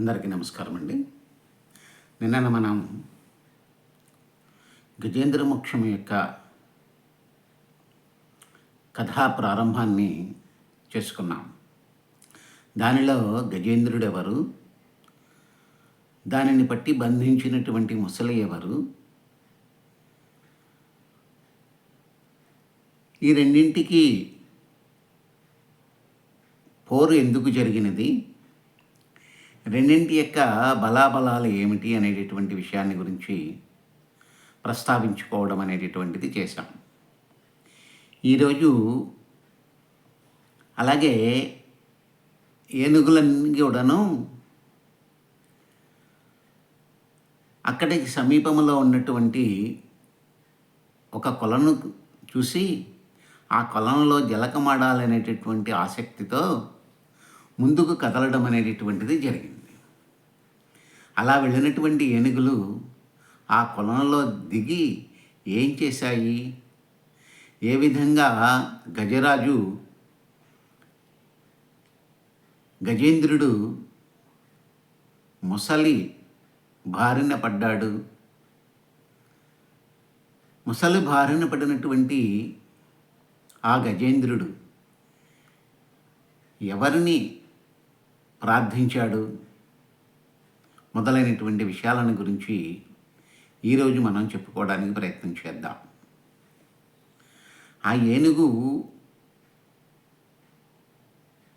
అందరికీ నమస్కారం అండి. నిన్న మనం గజేంద్ర మోక్షం యొక్క కథా ప్రారంభాన్ని చేసుకున్నాం. దానిలో గజేంద్రుడు ఎవరు దానిని బట్టి బంధించినటువంటి ముసలి ఎవరు? ఈ రెండింటికి పోరు ఎందుకు జరిగినది? రెండింటి యొక్క బలాబలాలు ఏమిటి అనేటటువంటి విషయాన్ని గురించి ప్రస్తావించుకోవడం అనేటటువంటిది చేశాం. ఈరోజు అలాగే ఏనుగులన్నీ కూడాను అక్కడికి సమీపంలో ఉన్నటువంటి ఒక కొలను చూసి ఆ కొలంలో జలకమాడాలనేటటువంటి ఆసక్తితో ముందుకు కదలడం అనేటటువంటిది జరిగింది. అలా వెళ్ళినటువంటి ఏనుగులు ఆ కొలంలో దిగి ఏం చేశాయి? ఏ విధంగా గజరాజు గజేంద్రుడు ముసలి బారిన పడ్డాడు? ముసలి బారిన పడినటువంటి ఆ గజేంద్రుడు ఎవరిని ప్రార్థించాడు. మొదలైనటువంటి విషయాలను గురించి ఈరోజు మనం చెప్పుకోవడానికి ప్రయత్నం చేద్దాం. ఆ ఏనుగు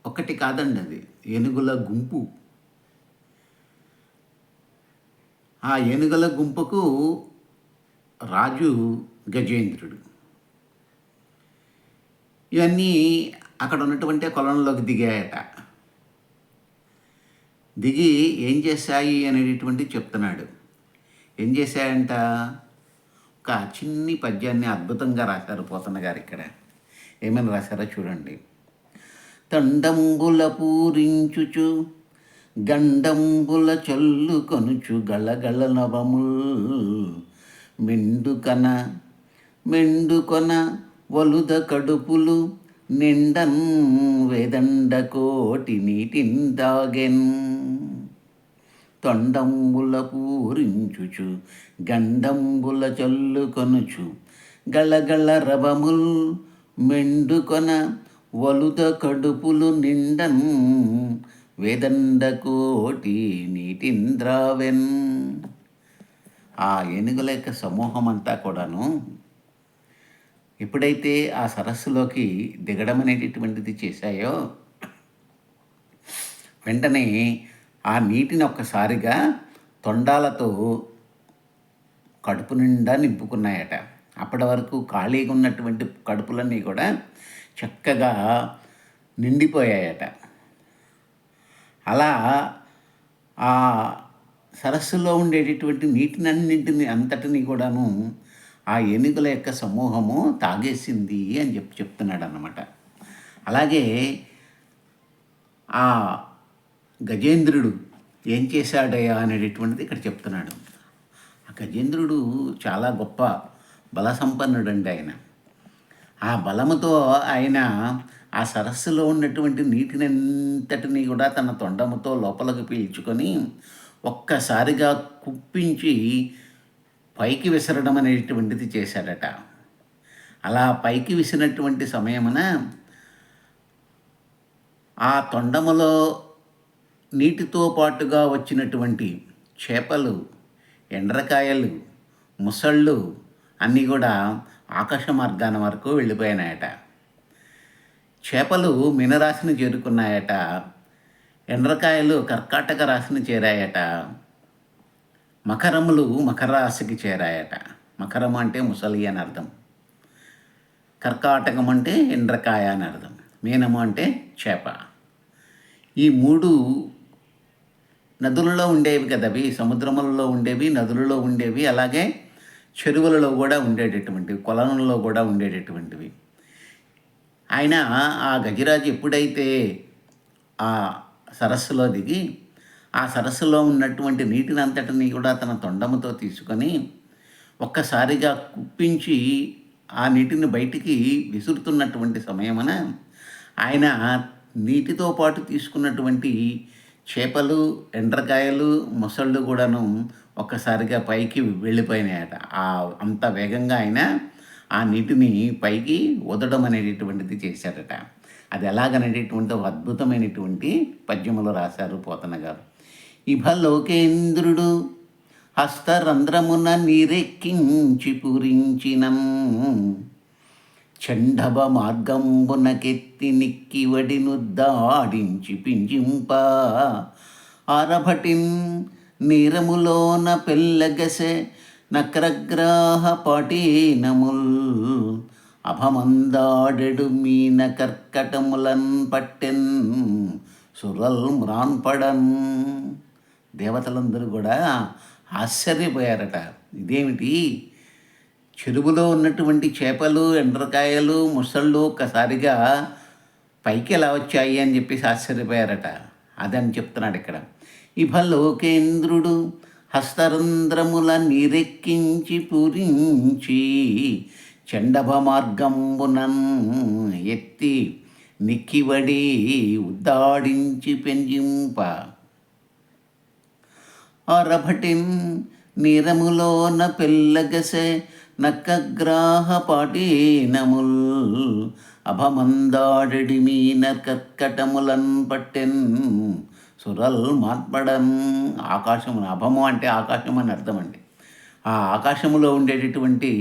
ఒకటి కాదండి అది ఏనుగుల గుంపు. ఆ ఏనుగుల గుంపుకు రాజు గజేంద్రుడు. ఇవన్నీ అక్కడ ఉన్నటువంటి కొలంలోకి దిగాయట. దిగి ఏం చేశాయి అనేటటువంటి చెప్తున్నాడు. ఏం చేశాయంట? ఒక చిన్ని పద్యాన్ని అద్భుతంగా రాశారు పోతన్న గారు ఇక్కడ. ఏమైనా రాశారో చూడండి. తండంబుల పూరించుచు గండంబుల చల్లు కొనుచు గళగళ నవముల్. మెండుకన మెండుకొన వలుద కడుపులు నిండన్ వేదండ కోటి నీటిన్ దాగెన్. తొండంబుల పూరించుచు గండంబుల చల్లుకొనుచు గళగళ రవముల్ మెండుకొన వలుద కడుపులు నిండన్ వేదండ కోటి నీటింద్రావెన్. ఆ ఏనుగుల యొక్క సమూహం అంతా కూడాను ఎప్పుడైతే ఆ సరస్సులోకి దిగడం అనేటటువంటిది చేశాయో వెంటనే ఆ నీటిని ఒక్కసారిగా తొండాలతో కడుపు నిండా నింపుకున్నాయట. అప్పటి వరకు ఖాళీగా ఉన్నటువంటి కడుపులన్నీ కూడా చక్కగా నిండిపోయాయట. అలా ఆ సరస్సులో ఉండేటటువంటి నీటినన్నింటిని అంతటిని కూడాను ఆ ఏనుగుల యొక్క సమూహము తాగేసింది అని చెప్పి చెప్తున్నాడు అన్నమాట అలాగే ఆ గజేంద్రుడు ఏం చేశాడయ్యా అనేటటువంటిది ఇక్కడ చెప్తున్నాడు. ఆ గజేంద్రుడు చాలా గొప్ప బల సంపన్నుడండి ఆయన. ఆ బలముతో ఆయన ఆ సరస్సులో ఉన్నటువంటి నీటినంతటిని కూడా తన తొండముతో లోపలికి పీల్చుకొని ఒక్కసారిగా కుప్పించి పైకి విసరడం అనేటువంటిది చేశాడట. అలా పైకి విసినటువంటి సమయమున ఆ తొండములో నీటితో పాటుగా వచ్చినటువంటి చేపలు ఎండ్రకాయలు ముసళ్ళు అన్నీ కూడా ఆకాశ మార్గాన వరకు వెళ్ళిపోయినాయట. చేపలు మీనరాశిని చేరుకున్నాయట. ఎండ్రకాయలు కర్కాటక రాశిని చేరాయట. మకరములు మకర రాశికి చేరాయట. మకరం అంటే ముసలి అని అర్థం. కర్కాటకం అంటే ఎండ్రకాయ అని అర్థం. మీనము అంటే చేప. ఈ మూడు నదులలో ఉండేవి కదవి సముద్రములలో ఉండేవి నదులలో ఉండేవి అలాగే చెరువులలో కూడా ఉండేటటువంటివి కొలనులలో కూడా ఉండేటటువంటివి. ఆయన ఆ గజరాజు ఎప్పుడైతే ఆ సరస్సులో దిగి ఆ సరస్సులో ఉన్నటువంటి నీటిని అంతటిని కూడా తన తొండముతో తీసుకొని ఒక్కసారిగా కుప్పించి ఆ నీటిని బయటికి విసురుతున్నటువంటి సమయమున ఆయన నీటితో పాటు తీసుకున్నటువంటి చేపలు ఎండ్రకాయలు మొసళ్ళు కూడాను ఒక్కసారిగా పైకి వెళ్ళిపోయినాయట. ఆ అంత వేగంగా ఆయన ఆ నీటిని పైకి వదడం అనేటటువంటిది చేశారట. అది ఎలాగనేటటువంటి ఒక అద్భుతమైనటువంటి పద్యములు రాశారు పోతన గారు. ఇభలోకేంద్రుడు హస్తరంధ్రమున నీరెక్కించి పూరించినం. చండభ మార్గంబునకెత్తి నిక్కివడి దాడించి పింజింప. ఆరభటిన్ నీరములోన పెల్లగసె నక్రగ్రాహ పాటీనముల్. అభమందాడెడు మీన కర్కటములన్ పట్టెన్ సురల్ మ్రాన్పడన్. దేవతలందరూ కూడా ఆశ్చర్యపోయారట. ఇదేమిటి? చెరువులో ఉన్నటువంటి చేపలు ఎండ్రకాయలు ముసళ్ళు ఒక్కసారిగా పైకి ఎలా వచ్చాయి అని చెప్పేసి ఆశ్చర్యపోయారట. అదని చెప్తున్నాడు ఇక్కడ. ఇభలోకేంద్రుడు హస్తరంధ్రముల నీరెక్కించి పూరించి చండభ మార్గంబునన్ ఎత్తి నిక్కివడి ఉద్దాడించి పెంజింప. అరభటిం నీరములోన పెల్లగసే నక్కగ్రాహ పాటీనముల్ అభమందాడడి మీన కర్కటములన్ పట్టెన్ సురల్ మార్పడన్ ఆకాశము అభము అంటే ఆకాశం అని అర్థం అండి. ఆ ఆకాశములో ఉండేటటువంటి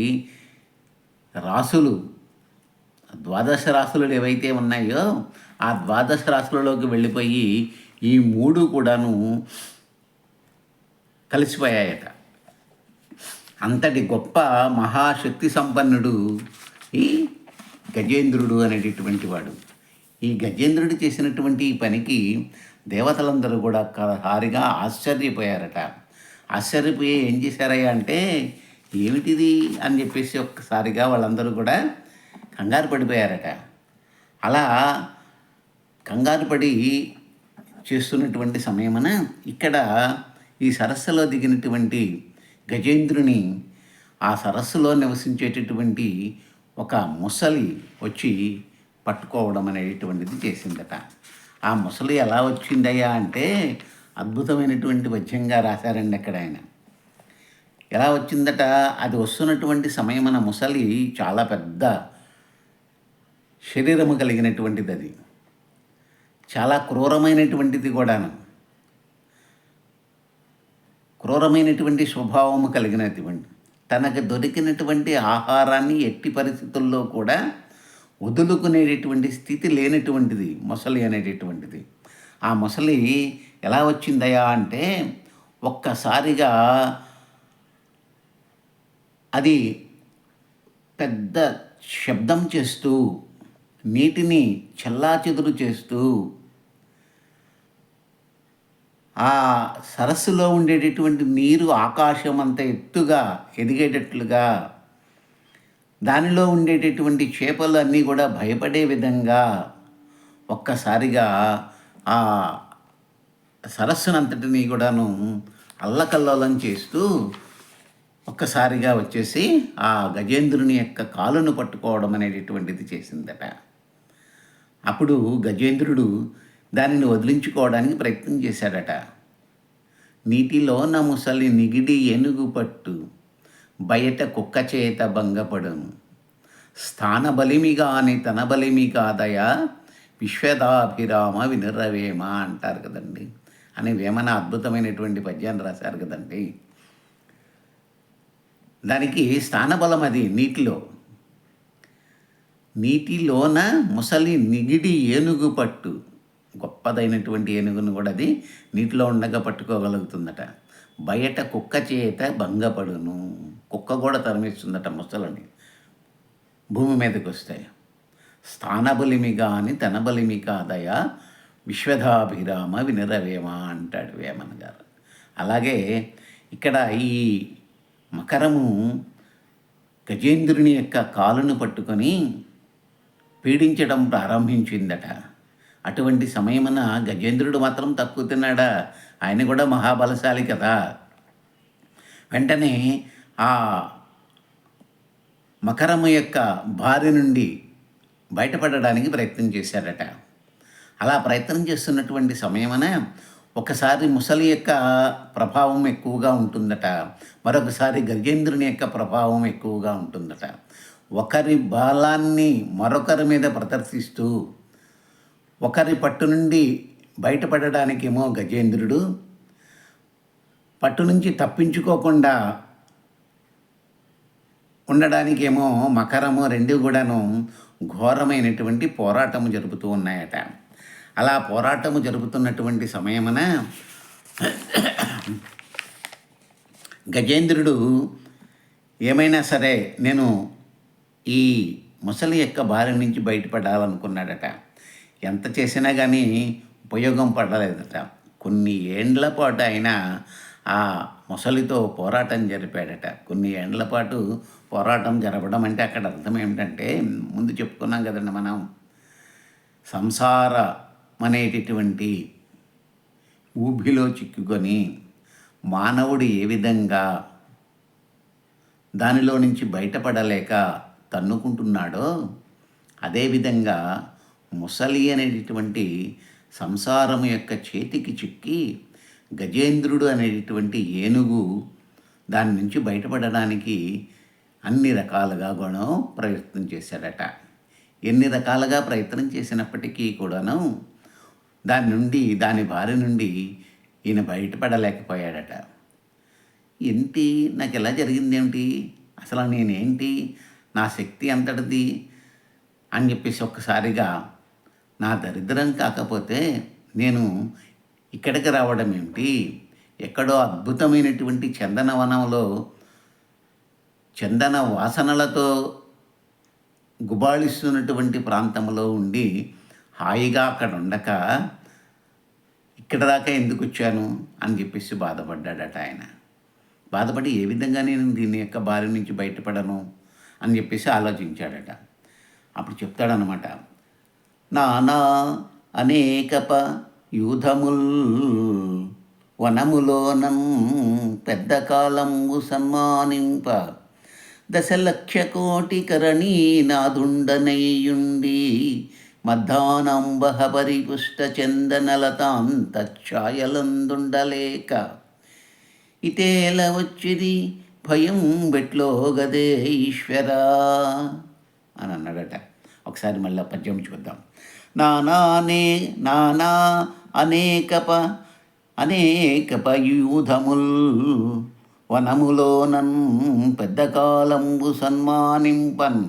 రాసులు ద్వాదశ రాసులు ఏవైతే ఉన్నాయో ఆ ద్వాదశ రాసులలోకి వెళ్ళిపోయి ఈ మూడు కూడాను కలిసిపోయాయట. అంతటి గొప్ప మహాశక్తి సంపన్నుడు ఈ గజేంద్రుడు అనేటటువంటి వాడు. ఈ గజేంద్రుడు చేసినటువంటి ఈ పనికి దేవతలందరూ కూడా హారిగా ఆశ్చర్యపోయారట. ఆశ్చర్యపోయి ఏం చేశారయ్యా అంటే ఏమిటిది? అని చెప్పేసి ఒక్కసారిగా వాళ్ళందరూ కూడా కంగారు పడిపోయారట. అలా కంగారు పడి చేస్తున్నటువంటి సమయమున ఇక్కడ ఈ సరస్సులో దిగినటువంటి గజేంద్రుని ఆ సరస్సులో నివసించేటటువంటి ఒక ముసలి వచ్చి పట్టుకోవడం అనేటువంటిది చేసిందట. ఆ ముసలి ఎలా వచ్చిందయ్యా అంటే అద్భుతమైనటువంటి పద్యంగా రాశారండి అక్కడ ఆయన. ఎలా వచ్చిందట? అది వస్తున్నటువంటి సమయమున ముసలి చాలా పెద్ద శరీరము కలిగినటువంటిది అది. చాలా క్రూరమైనటువంటిది కూడాను. క్రూరమైనటువంటి స్వభావము కలిగినటువంటి తనకు దొరికినటువంటి ఆహారాన్ని ఎట్టి పరిస్థితుల్లో కూడా వదులుకునేటటువంటి స్థితి లేనటువంటిది మొసలి అనేటటువంటిది. ఆ మొసలి ఎలా వచ్చిందయా అంటే ఒక్కసారిగా అది పెద్ద శబ్దం చేస్తూ నీటిని చెల్లాచెదురు చేస్తూ ఆ సరస్సులో ఉండేటటువంటి నీరు ఆకాశం అంత ఎత్తుగా ఎదిగేటట్లుగా దానిలో ఉండేటటువంటి చేపలు అన్నీ కూడా భయపడే విధంగా ఒక్కసారిగా ఆ సరస్సునంతటిని కూడాను అల్లకల్లోలం చేస్తూ ఒక్కసారిగా వచ్చేసి ఆ గజేంద్రుని యొక్క కాలును పట్టుకోవడం అనేటటువంటిది చేసిందట. అప్పుడు గజేంద్రుడు దానిని వదిలించుకోవడానికి ప్రయత్నం చేశాడట. నీటిలోన ముసలి నిగిడి ఏనుగు పట్టు బయట కుక్క చేత భంగపడును. స్థానబలిమిగాని తన బలిమి కాదయ? విశ్వదాభిరామ వినురవేమ అంటారు కదండి. అని వేమన అద్భుతమైనటువంటి పద్యాన్ని రాశారు కదండి. దానికి స్థానబలం అది నీటిలో. నీటిలోన ముసలి నిగిడి ఏనుగు పట్టు గొప్పదైనటువంటి ఏనుగును కూడా అది నీటిలో ఉండగా పట్టుకోగలుగుతుందట. బయట కుక్క చేత భంగపడును. కుక్క కూడా తరిమిస్తుందట ముసలని. భూమి మీదకి వస్తాయి. స్థానబలిమి కానీ తనబలిమి కాదయ విశ్వధాభిరామ వినరవేమ అంటాడు వేమన్ గారు. అలాగే ఇక్కడ ఈ మకరము గజేంద్రుని యొక్క కాలును పట్టుకొని పీడించడం ప్రారంభించిందట. అటువంటి సమయమున గజేంద్రుడు మాత్రం తక్కువ తిన్నాడా? ఆయన కూడా మహాబలశాలి కదా. వెంటనే ఆ మకరము యొక్క బారి నుండి బయటపడడానికి ప్రయత్నం చేశాడట అలా ప్రయత్నం చేస్తున్నటువంటి సమయమున ఒకసారి ముసలి యొక్క ప్రభావం ఎక్కువగా ఉంటుందట. మరొకసారి గజేంద్రుని యొక్క ప్రభావం ఎక్కువగా ఉంటుందట. ఒకరి బాలాన్ని మరొకరి మీద ప్రదర్శిస్తూ ఒకరి పట్టు నుండి బయటపడడానికేమో గజేంద్రుడు. పట్టు నుంచి తప్పించుకోకుండా ఉండడానికేమో మకరము రెండు కూడాను ఘోరమైనటువంటి పోరాటము జరుపుతూ ఉన్నాయట. అలా పోరాటము జరుపుతున్నటువంటి సమయమున గజేంద్రుడు ఏమైనా సరే నేను ఈ ముసలి యొక్క బారి నుంచి బయటపడాలనుకున్నాడట. ఎంత చేసినా కానీ ఉపయోగం పడలేదట. కొన్ని ఏండ్ల పాటు అయినా ఆ ముసలితో పోరాటం జరిపాడట. కొన్ని ఏండ్ల పాటు పోరాటం జరపడం అంటే అక్కడ అర్థం ఏమిటంటే ముందు చెప్పుకున్నాం కదండి మనం సంసారం అనేటటువంటి ఊబిలో చిక్కుకొని మానవుడు ఏ విధంగా దానిలో నుంచి బయటపడలేక తన్నుకుంటున్నాడో అదేవిధంగా ముసలి అనేటటువంటి సంసారం యొక్క చేతికి చిక్కి గజేంద్రుడు అనేటటువంటి ఏనుగు దాని నుంచి బయటపడడానికి అన్ని రకాలుగా కూడా ప్రయత్నం చేశాడట. ఎన్ని రకాలుగా ప్రయత్నం చేసినప్పటికీ కూడాను దాని నుండి దాని బారి నుండి ఈయన బయటపడలేకపోయాడట. ఏంటి? నాకు ఎలా జరిగింది ఏమిటి అసలు నేనేంటి? నా శక్తి అంతటిది అని చెప్పేసి ఒక్కసారిగా నా దరిద్రం కాకపోతే నేను ఇక్కడికి రావడం ఏమిటి? ఎక్కడో అద్భుతమైనటువంటి చందనవనంలో చందన వాసనలతో గుబాళిస్తున్నటువంటి ప్రాంతంలో ఉండి హాయిగా అక్కడ ఉండక ఇక్కడ దాకా ఎందుకు వచ్చాను అని చెప్పేసి బాధపడ్డాడట ఆయన. బాధపడి ఏ విధంగా నేను దీని యొక్క బారి నుంచి బయటపడను అని చెప్పేసి ఆలోచించాడట. అప్పుడు చెప్తాడనమాట నానా అనేకప యూధముల్ వనములోనం పెద్ద కాలము సన్మానింప దశలక్ష కోటి కరణీ నాదుండనయ్యుండి మధ్యాహ్నంబహ పరిపుష్ట చందనలతాంతఛాయలందుండలేక ఇతేల వచ్చిది భయం బెట్లో గదే ఈశ్వరా అని అన్నాడట ఒకసారి మళ్ళీ పద్యం చూద్దాం. నానానే నానా అనేకప అనేకప యూధముల్. వనములోనన్ పెద్ద కాలంబు సన్మానింపన్.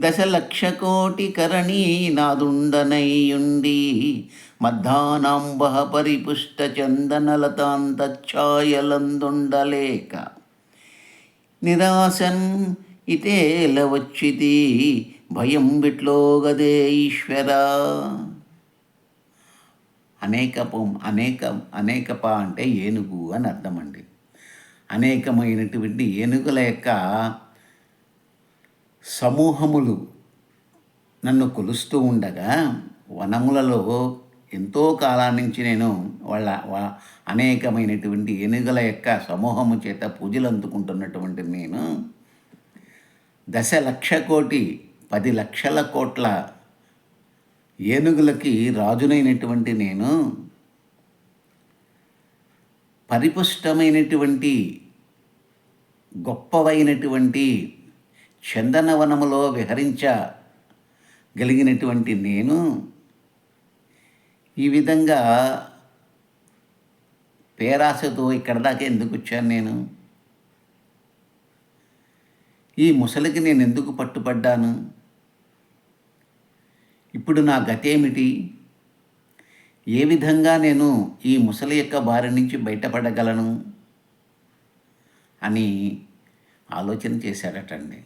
దశలక్ష కోటి కరణీ నాదుండనయ్యుండి. మధ్యాహ్నాంబ పరిపుష్ట చందనలతాంతఛాయలందుండలేక నిరాశన్ ఇతేల వచ్చిది భయం బిట్లో గదే ఈశ్వర. అనేకపు అనేక అనేకప అంటే ఏనుగు అని అర్థం అండి అనేకమైనటువంటి ఏనుగుల యొక్క సమూహములు నన్ను కొలుస్తూ ఉండగా వనములలో ఎంతో కాలం నుంచి నేను వాళ్ళ అనేకమైనటువంటి ఏనుగుల యొక్క సమూహము చేత పూజలు అందుకుంటున్నటువంటి నేను దశ లక్ష కోటి పది లక్షల కోట్ల ఏనుగులకి రాజునైనటువంటి నేను పరిపుష్టమైనటువంటి గొప్పవైనటువంటి చందనవనములో విహరించగలిగినటువంటి నేను ఈ విధంగా పేరాశతో ఇక్కడ దాకా ఎందుకు వచ్చాను నేను? ఈ ముసలికి నేను ఎందుకు పట్టుపడ్డాను ఇప్పుడు నా గతేమిటి? ఏ విధంగా నేను ఈ ముసలి యొక్క బారి నుంచి బయటపడగలను? అని ఆలోచన చేశాడటండి.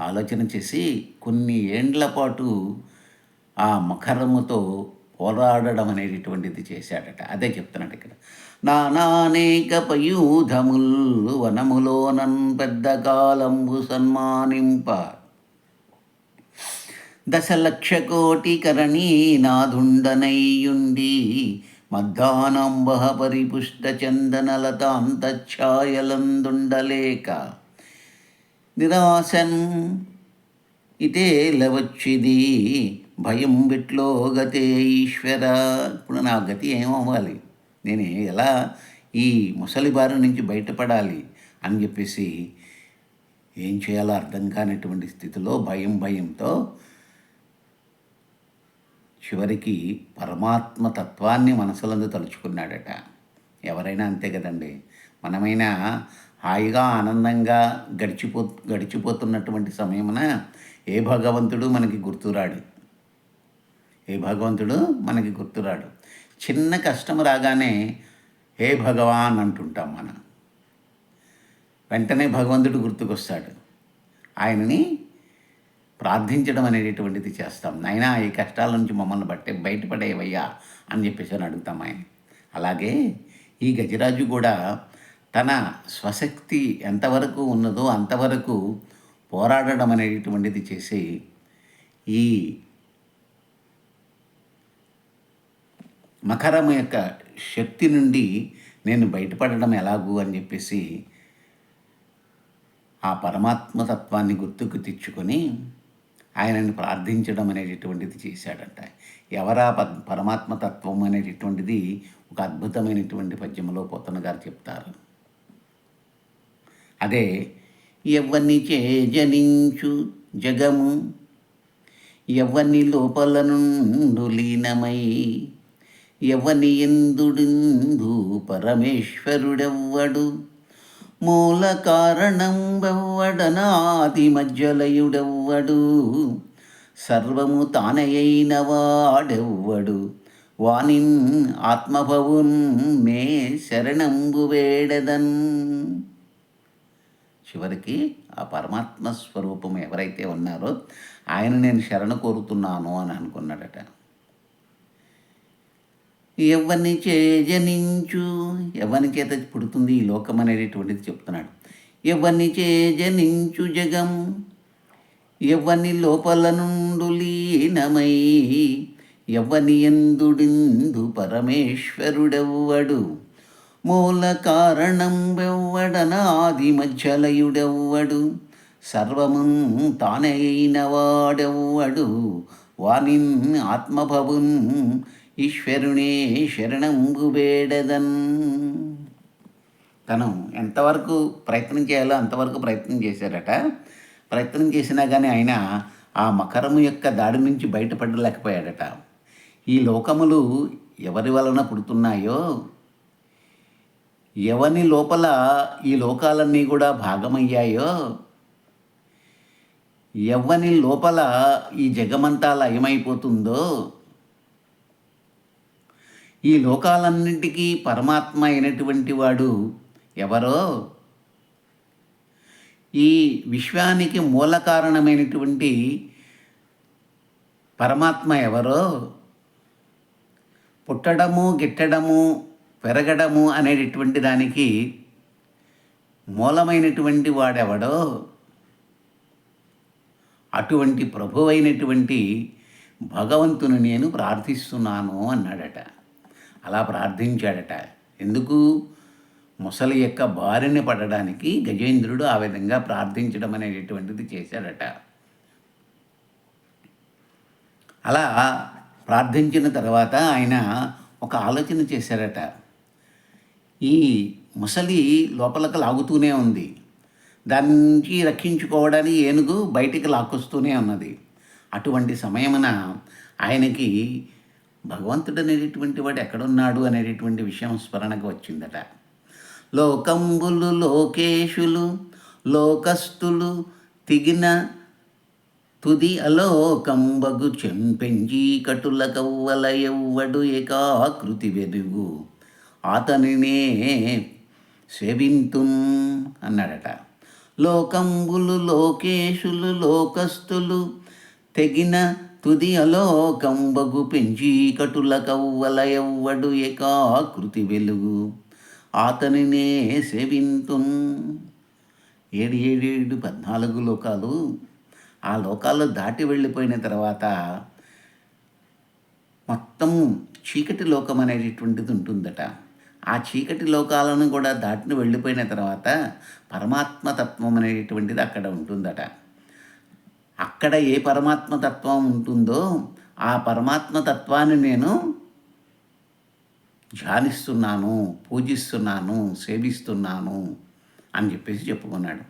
ఆలోచన చేసి కొన్ని ఏండ్ల పాటు ఆ మకరముతో పోరాడడం అనేటటువంటిది చేశాడట. అదే చెప్తున్నాడు ఇక్కడ. నానానేక పయూధముల్ వనములోనన్ పెద్ద కాలంబు సన్మానింప దశలక్ష కోటి కరణీ మద్దానంబహ పరిపుష్ట చందనలతాంతఛాయలందుండలేక నిరాశన్ ఇటే లవచ్చిది. భయం బిట్లో గతే ఈశ్వర. ఇప్పుడు నా గతి ఏమవ్వాలి? నేను ఎలా ఈ ముసలి బారి నుంచి బయటపడాలి? అని చెప్పేసి ఏం చేయాలో అర్థం కానటువంటి స్థితిలో భయం భయంతో చివరికి పరమాత్మ తత్వాన్ని మనసులందు తలుచుకున్నాడట. ఎవరైనా అంతే కదండి. మనమైనా హాయిగా ఆనందంగా గడిచిపో గడిచిపోతున్నటువంటి సమయమున ఏ భగవంతుడు మనకి గుర్తురాడు? ఏ భగవంతుడు మనకి గుర్తురాడు? చిన్న కష్టం రాగానే హే భగవాన్ అంటుంటాం మనం. వెంటనే భగవంతుడు గుర్తుకొస్తాడు. ఆయనని ప్రార్థించడం అనేటటువంటిది చేస్తాం. నైనా ఈ కష్టాల నుంచి మమ్మల్ని బట్టే బయటపడేవయ్యా అని చెప్పేసి అని అడుగుతాం ఆయన. అలాగే ఈ గజరాజు కూడా తన స్వశక్తి ఎంతవరకు ఉన్నదో అంతవరకు పోరాడడం అనేటటువంటిది చేసి ఈ మకరం యొక్క శక్తి నుండి నేను బయటపడడం ఎలాగూ అని చెప్పేసి ఆ పరమాత్మతత్వాన్ని గుర్తుకు తెచ్చుకొని ఆయనను ప్రార్థించడం అనేటటువంటిది చేశాడంట. ఎవరా పరమాత్మ తత్వం అనేటటువంటిది ఒక అద్భుతమైనటువంటి పద్యంలో పోతన గారు చెప్తారు. అదే ఎవ్వని చేజనించు జగము ఎవ్వని లోపల నుండు లీనమై ఎవ్వని ఎందుడు పరమేశ్వరుడెవ్వడు మూల కారణం ఆది మధ్యలయుడెవ్వడు. సర్వము తానయైన వాడెవ్వడు వానిన్ ఆత్మభవున్ మే శరణంబు వేడదన్. చివరికి ఆ పరమాత్మ స్వరూపం ఎవరైతే ఉన్నారో ఆయన నేను శరణ కోరుతున్నాను అని అనుకున్నాడట. ఎవరిని చేజనించు ఎవరి చేత పుడుతుంది ఈ లోకం అనేటటువంటిది చెప్తున్నాడు. ఎవరిని చేజనించు జగం? ఎవరిని లోపల నుండు లీనమై? ఎవని ఎందుడిందు పరమేశ్వరుడెవ్వడు? మూల కారణం వెవ్వడనాది మధ్యలయుడెవ్వడు? సర్వమున్ తానైన వాడెవ్వడు? వాణిన్ ఆత్మభవున్ ఈశ్వరునే శరణంబు వేడదన్ తను ఎంతవరకు ప్రయత్నం చేయాలో అంతవరకు ప్రయత్నం చేశారట. ప్రయత్నం చేసినా కానీ ఆయన ఆ మకరము యొక్క దాడి నుంచి బయటపడలేకపోయాడట. ఈ లోకములు ఎవరి వలన పుడుతున్నాయో? ఎవని లోపల ఈ లోకాలన్నీ కూడా భాగమయ్యాయో? ఎవని లోపల ఈ జగమంతా లయమైపోతుందో? ఈ లోకాలన్నింటికీ పరమాత్మ అయినటువంటి వాడు ఎవరో? ఈ విశ్వానికి మూల కారణమైనటువంటి పరమాత్మ ఎవరో? పుట్టడము గిట్టడము పెరగడము అనేటటువంటి దానికి మూలమైనటువంటి వాడెవడో? అటువంటి ప్రభువైనటువంటి భగవంతుని నేను ప్రార్థిస్తున్నాను అన్నాడట. అలా ప్రార్థించాడట. ఎందుకు? ముసలి యొక్క బారిన పడడానికి గజేంద్రుడు ఆ విధంగా ప్రార్థించడం అనేటటువంటిది చేశాడట. అలా ప్రార్థించిన తర్వాత ఆయన ఒక ఆలోచన చేశారట. ఈ ముసలి లోపలకు లాగుతూనే ఉంది. దాని నుంచి రక్షించుకోవడానికి ఏనుగు బయటికి లాక్కొస్తూనే ఉన్నది. అటువంటి సమయమున ఆయనకి భగవంతుడు అనేటటువంటి వాడు ఎక్కడున్నాడు అనేటటువంటి విషయం స్మరణకు వచ్చిందట. లోకంబులు లోకేశులు లోకస్తులు తిగిన తుది అలోకంబగు చెంపెంచి కటుల కవ్వల ఎవ్వడు ఏకాకృతి వెలుగు అతనినే సేవింతుం అన్నాడట. లోకంబులు లోకేశులు లోకస్తులు తెగిన తుది అలోకంబగు పెంచి కటుల కవ్వల ఎవ్వడు ఏకాకృతి వెలుగు. అతనినే సేవింతున్. ఏడు ఏడు ఏడు పద్నాలుగు లోకాలు ఆ లోకాల్లో దాటి వెళ్ళిపోయిన తర్వాత మొత్తం చీకటి లోకం అనేటటువంటిది ఉంటుందట. ఆ చీకటి లోకాలను కూడా దాటిని వెళ్ళిపోయిన తర్వాత పరమాత్మ తత్వం అనేటటువంటిది అక్కడ ఉంటుందట. అక్కడ ఏ పరమాత్మ తత్వం ఉంటుందో ఆ పరమాత్మ తత్వాన్ని నేను ధ్యానిస్తున్నాను పూజిస్తున్నాను సేవిస్తున్నాను అని చెప్పేసి చెప్పుకున్నాడు.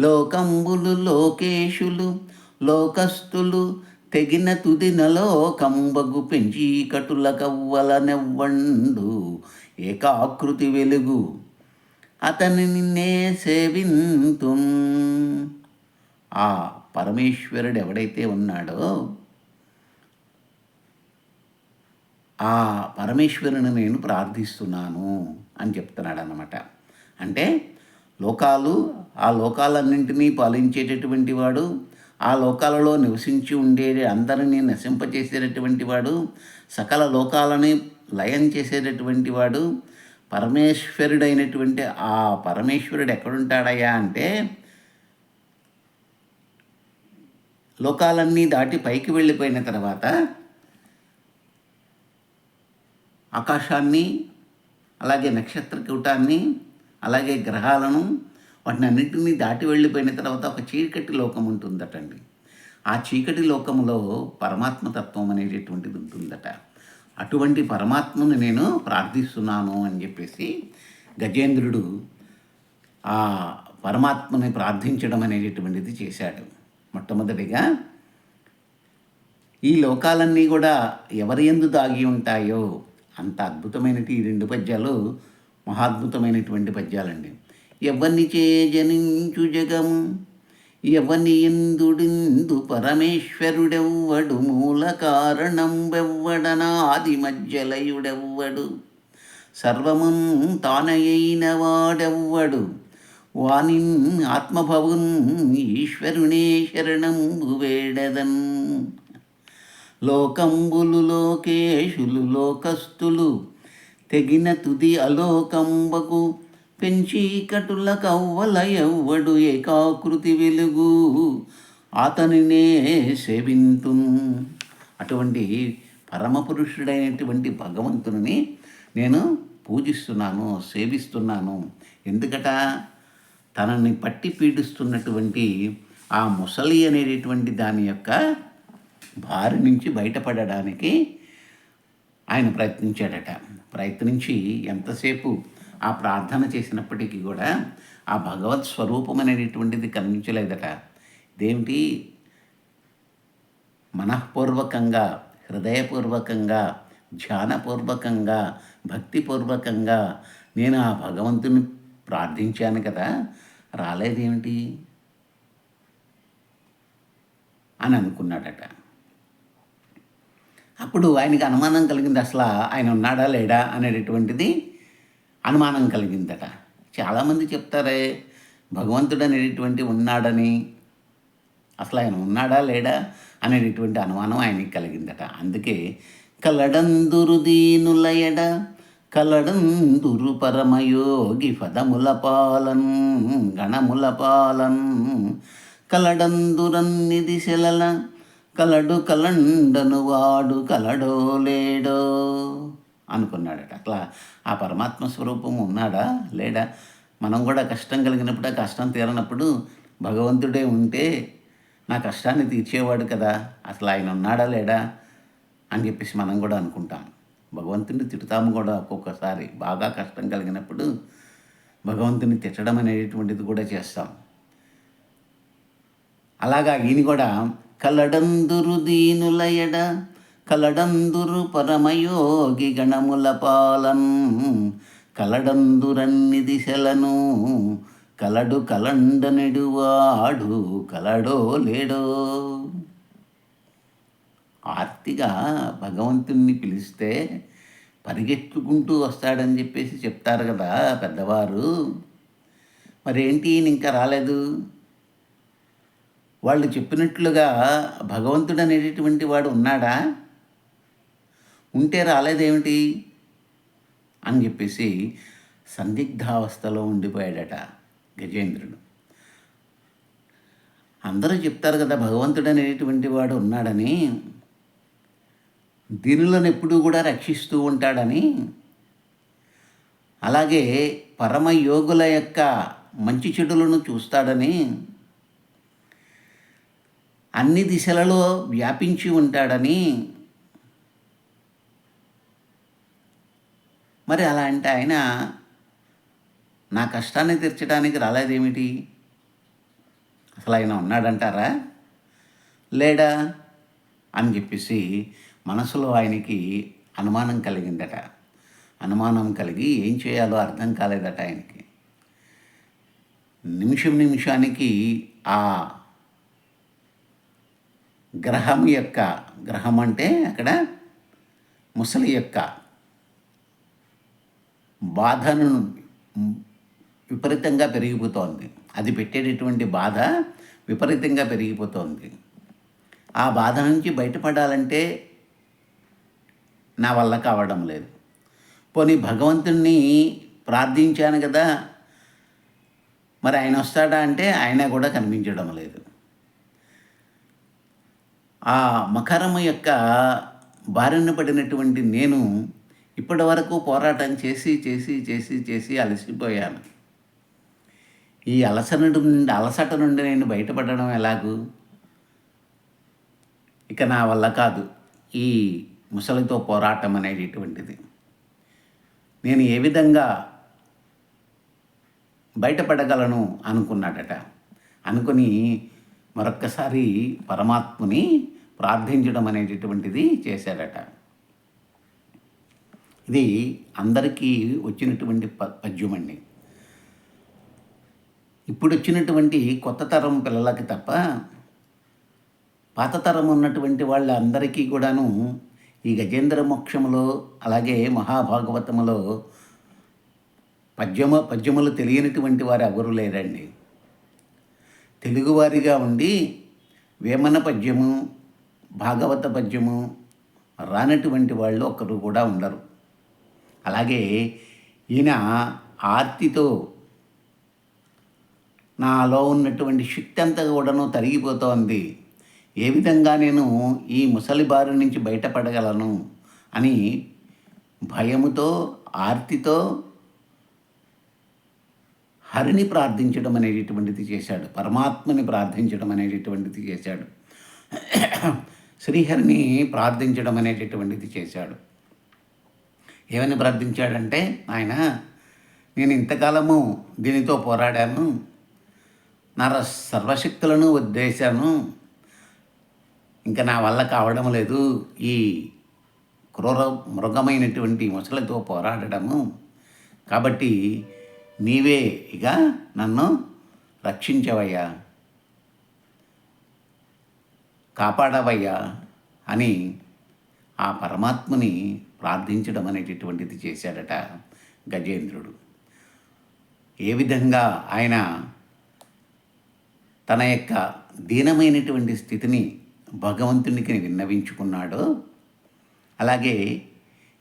లోకంబులు లోకేశులు లోకస్తులు తెగిన తుదినలో కంబగు పెంచి కటుల కవ్వలనెవ్వండు ఏకాకృతి వెలుగు అతని నిన్నే సేవింతు. ఆ పరమేశ్వరుడు ఎవడైతే ఉన్నాడో ఆ పరమేశ్వరుని నేను ప్రార్థిస్తున్నాను అని చెప్తున్నాడు అన్నమాట అంటే లోకాలు ఆ లోకాలన్నింటినీ పాలించేటటువంటి వాడు ఆ లోకాలలో నివసించి ఉండే అందరినీ నశింపచేసేటటువంటి వాడు సకల లోకాలని లయం చేసేటటువంటి వాడు పరమేశ్వరుడైనటువంటి ఆ పరమేశ్వరుడు ఎక్కడుంటాడయ్యా అంటే లోకాలన్నీ దాటి పైకి వెళ్ళిపోయిన తర్వాత ఆకాశాన్ని అలాగే నక్షత్ర కూటాన్ని అలాగే గ్రహాలను వాటిని అన్నింటినీ దాటి వెళ్ళిపోయిన తర్వాత ఒక చీకటి లోకం ఉంటుందటండి. ఆ చీకటి లోకంలో పరమాత్మ తత్వం అనేటటువంటిది ఉంటుందట. అటువంటి పరమాత్మను నేను ప్రార్థిస్తున్నాను అని చెప్పేసి గజేంద్రుడు ఆ పరమాత్మని ప్రార్థించడం అనేటటువంటిది చేశాడు. మొట్టమొదటిగా ఈ లోకాలన్నీ కూడా ఎవరి ఎందు దాగి ఉంటాయో అంత అద్భుతమైనటి ఈ రెండు పద్యాలు మహాద్భుతమైనటువంటి పద్యాలండి. ఎవరిని చే జనించు జగము ఎవని ఎందుడిందు పరమేశ్వరుడెవ్వడు మూల కారణం వెవ్వడనాది మధ్యలయుడెవ్వడు సర్వమున్ తానయైన వాడెవ్వడు వానిన్ ఆత్మభవున్ ఈశ్వరునే శరణంబు వేడదన్. లోకంబులు లోకేశులు లోకస్తులు తెగిన తుది అలోకంబకు పెంచి కటుల కవ్వల ఎవ్వడు ఏకాకృతి వెలుగు అతనినే సేవింతు అటువంటి పరమపురుషుడైనటువంటి భగవంతుని నేను పూజిస్తున్నాను సేవిస్తున్నాను. ఎందుకట? తనని పట్టి పీడిస్తున్నటువంటి ఆ ముసలి అనేటటువంటి దాని యొక్క బారి నుంచి బయటపడడానికి ఆయన ప్రయత్నించాడట. ప్రయత్నించి ఎంతసేపు ఆ ప్రార్థన చేసినప్పటికీ కూడా ఆ భగవత్ స్వరూపం అనేటటువంటిది కనిపించలేదట. ఇదేమిటి? మనఃపూర్వకంగా హృదయపూర్వకంగా ధ్యానపూర్వకంగా భక్తిపూర్వకంగా నేను ఆ భగవంతుని ప్రార్థించాను కదా. రాలేదేమిటి? అని అనుకున్నాడట. అప్పుడు ఆయనకి అనుమానం కలిగింది అసలు ఆయన ఉన్నాడా లేడా అనేటటువంటిది అనుమానం కలిగిందట. చాలామంది చెప్తారే భగవంతుడు అనేటటువంటి ఉన్నాడని అసలు ఆయన ఉన్నాడా లేడా అనేటటువంటి అనుమానం ఆయనకి కలిగిందట. అందుకే కలడందురు దీనులయడ కలడందురు పరమయోగి పదముల పాలన్ గణముల పాలన్. కలడందురన్ని దిశలల కలడు కలండను వాడు కలడో లేడో అనుకున్నాడట. అట్లా ఆ పరమాత్మ స్వరూపం ఉన్నాడా? లేడా? మనం కూడా కష్టం కలిగినప్పుడు ఆ కష్టం తీరనప్పుడు భగవంతుడే ఉంటే నా కష్టాన్ని తీర్చేవాడు కదా. అసలు ఆయన ఉన్నాడా లేడా అని చెప్పేసి మనం కూడా అనుకుంటాం. భగవంతుని తిడతాము కూడా ఒక్కొక్కసారి. బాగా కష్టం కలిగినప్పుడు భగవంతుని తిట్టడం అనేటువంటిది కూడా చేస్తాం. అలాగా ఈయన కూడా కలడందురు దీనులయడ కలడందురు పరమయోగి గణముల పాలన్ కలడందురన్ని దిశలను కలడు కలండనెడువాడు కలడో లేడో. ఆర్తిగా భగవంతుణ్ణి పిలిస్తే పరిగెత్తుకుంటూ వస్తాడని చెప్పేసి చెప్తారు కదా పెద్దవారు. మరేంటి ఈయన ఇంకా రాలేదు? వాళ్ళు చెప్పినట్లుగా భగవంతుడు అనేటటువంటి వాడు ఉన్నాడా? ఉంటే రాలేదేమిటి? అని చెప్పేసి సందిగ్ధావస్థలో ఉండిపోయాడట గజేంద్రుడు. అందరూ చెప్తారు కదా భగవంతుడు అనేటువంటి వాడు ఉన్నాడని. దినులను ఎప్పుడూ కూడా రక్షిస్తూ ఉంటాడని. అలాగే పరమయోగుల యొక్క మంచి చెడులను చూస్తాడని. అన్ని దిశలలో వ్యాపించి ఉంటాడని. మరి అలా అంటే ఆయన నా కష్టాన్ని తీర్చడానికి రాలేదేమిటి? అసలు ఆయన ఉన్నాడంటారా? లేడా? అని చెప్పేసి మనసులో ఆయనకి అనుమానం కలిగిందట. అనుమానం కలిగి ఏం చేయాలో అర్థం కాలేదట ఆయనకి. నిమిషం నిమిషానికి ఆ గ్రహం యొక్క గ్రహం అంటే అక్కడ ముసలి యొక్క బాధను విపరీతంగా పెరిగిపోతోంది. అది పెట్టేటటువంటి బాధ విపరీతంగా పెరిగిపోతోంది. ఆ బాధ నుంచి బయటపడాలంటే నా వల్ల కావడం లేదు. పోనీ భగవంతుణ్ణి ప్రార్థించాను కదా మరి ఆయన వస్తాడా అంటే ఆయన కూడా కనిపించడం లేదు. ఆ మకరము యొక్క బారిన పడినటువంటి నేను ఇప్పటి వరకు పోరాటం చేసి చేసి చేసి చేసి అలసిపోయాను. ఈ అలసట నుండి అలసట నుండి నేను బయటపడడం ఎలాగూ? ఇక నా వల్ల కాదు. ఈ ముసలితో పోరాటం అనేటటువంటిది నేను ఏ విధంగా బయటపడగలను అనుకున్నాడట? అనుకుని మరొక్కసారి పరమాత్ముని ప్రార్థించడం అనేటటువంటిది చేశాడట. ఇది అందరికీ వచ్చినటువంటి పద్యం అండి. ఇప్పుడు వచ్చినటువంటి కొత్త తరం పిల్లలకి తప్ప పాత తరం ఉన్నటువంటి వాళ్ళందరికీ కూడాను ఈ గజేంద్ర మోక్షములో అలాగే మహాభాగవతములో పద్యమ పద్యములు తెలియనటువంటి వారు ఎవరు లేరండి. తెలుగువారిగా ఉండి వేమన పద్యము భాగవత పద్యము రానటువంటి వాళ్ళు ఒకరు కూడా ఉండరు. అలాగే ఈయన ఆర్తితో నాలో ఉన్నటువంటి శక్తి అంతా కూడాను తరిగిపోతోంది. ఏ విధంగా నేను ఈ ముసలి బారి నుంచి బయటపడగలను అని భయముతో ఆర్తితో హరిని ప్రార్థించడం అనేటటువంటిది చేశాడు. పరమాత్మని ప్రార్థించడం అనేటటువంటిది చేశాడు. శ్రీహరిని ప్రార్థించడం అనేటటువంటిది చేశాడు. ఏమని ప్రార్థించాడంటే ఆయన నేను ఇంతకాలము దీనితో పోరాడాను. నా సర్వశక్తులను ఉద్దేశాను. ఇంకా నా వల్ల కావడం లేదు. ఈ క్రూర మృగమైనటువంటి ముసలితో పోరాడటము కాబట్టి నీవే ఇక నన్ను రక్షించవయ్యా. కాపాడవయ్యా అని ఆ పరమాత్మని ప్రార్థించడం అనేటటువంటిది చేశాడట గజేంద్రుడు. ఏ విధంగా ఆయన తన యొక్క దీనమైనటువంటి స్థితిని భగవంతునికి విన్నవించుకున్నాడో. అలాగే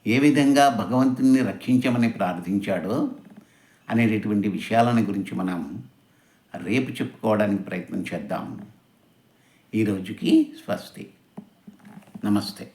ఏ విధంగా భగవంతుని రక్షించమని ప్రార్థించాడో అనేటటువంటి విషయాలను గురించి మనం రేపు చెప్పుకోవడానికి ప్రయత్నం చేద్దాం. ఈరోజుకి స్వస్తి. నమస్తే.